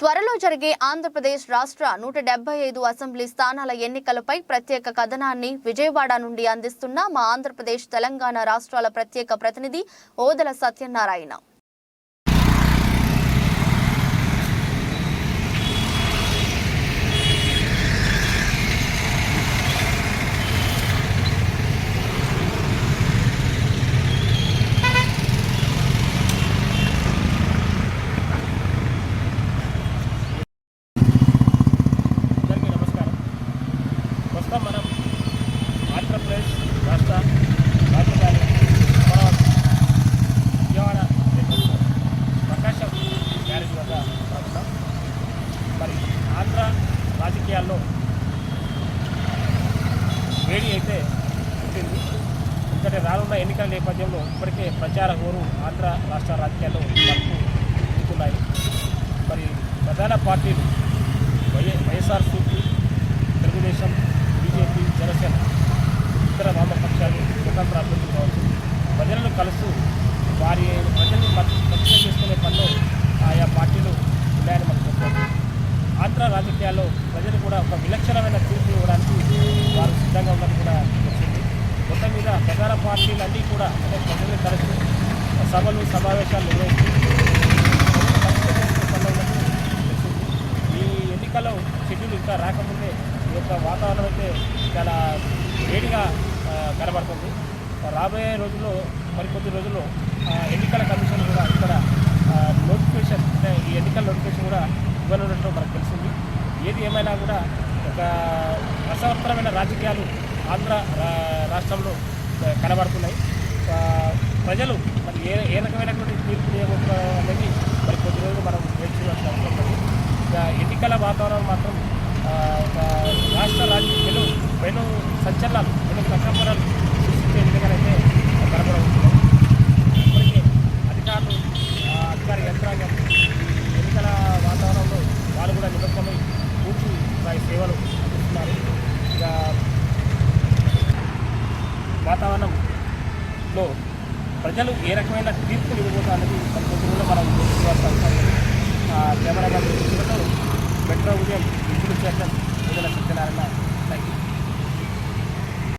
త్వరలో జరిగే ఆంధ్రప్రదేశ్ రాష్ట్ర నూట డెబ్బై ఐదు అసెంబ్లీ స్థానాల ఎన్నికలపై ప్రత్యేక కథనాన్ని విజయవాడ నుండి అందిస్తున్న మా ఆంధ్రప్రదేశ్ తెలంగాణ రాష్ట్రాల ప్రత్యేక ప్రతినిధి ఓదల సత్యనారాయణ. ప్రస్తుతం మనం ఆంధ్రప్రదేశ్ రాష్ట్ర రాజధాని అమరావతి విజయవాడ ప్రకాశం గ్యారేజ్ వద్ద ఉన్నాం మరి ఆంధ్ర రాజకీయాల్లో వేడి అయితే ఉంటుంది. ఎందుకంటే రానున్న ఎన్నికల నేపథ్యంలో ఇప్పటికే ప్రచార హోరు ఆంధ్ర రాష్ట్ర రాజకీయాల్లో వరకు మరి ప్రధాన పార్టీలు వై వైఎస్ఆర్సీపీ ప్రజలను కలుస్తూ వారి ప్రజల్ని పరిచయం చేసుకునే పనిలో ఆయా పార్టీలు ఉన్నాయని మనకు చెప్పారు. ఆంధ్ర రాజకీయాల్లో ప్రజలు కూడా ఒక విలక్షణమైన తీర్పు ఇవ్వడానికి వారు సిద్ధంగా ఉన్నది కూడా తెలిసింది. మొత్తం మీద ప్రధాన పార్టీలన్నీ కూడా అంటే ప్రజలను కలిసి సభలు సమావేశాలు నిర్వహిస్తూ ఈ ఎన్నికల్లో షెడ్యూల్ ఇంకా రాకముందే ఈ యొక్క వాతావరణం అయితే చాలా వేడిగా కనబడుతుంది. రాబోయే రోజుల్లో మరికొద్ది రోజుల్లో ఎన్నికల కమిషన్ కూడా ఇక్కడ నోటిఫికేషన్ అంటే ఈ ఎన్నికల నోటిఫికేషన్ కూడా ఇవ్వనున్నట్లు మనకు తెలిసింది. ఏది ఏమైనా కూడా ఒక రసవత్తరమైన రాజకీయాలు ఆంధ్ర రా- రాష్ట్రంలో కనబడుతున్నాయి. ప్రజలు మరి ఏ ఏ రకమైనటువంటి తీర్పు ఇవ్వబోతున్నారు అనేది మరి కొద్ది రోజులు మనం వేచి చూడాల్సిన అవసరం ఉంది ఎన్నికల వాతావరణం మాత్రం ఒక రాష్ట్ర రాజకీయాలు పెను సంచలనాలు సేవలు ఇస్తున్నారు ఇక వాతావరణంలో ప్రజలు ఏ రకమైన తీర్పులు ఇవ్వబోతారనేది కొన్ని మనం కెమెరా అవసరం మెట్రో ఉదయం విజులు చేద్దాం విడుదల సత్యనారాయణ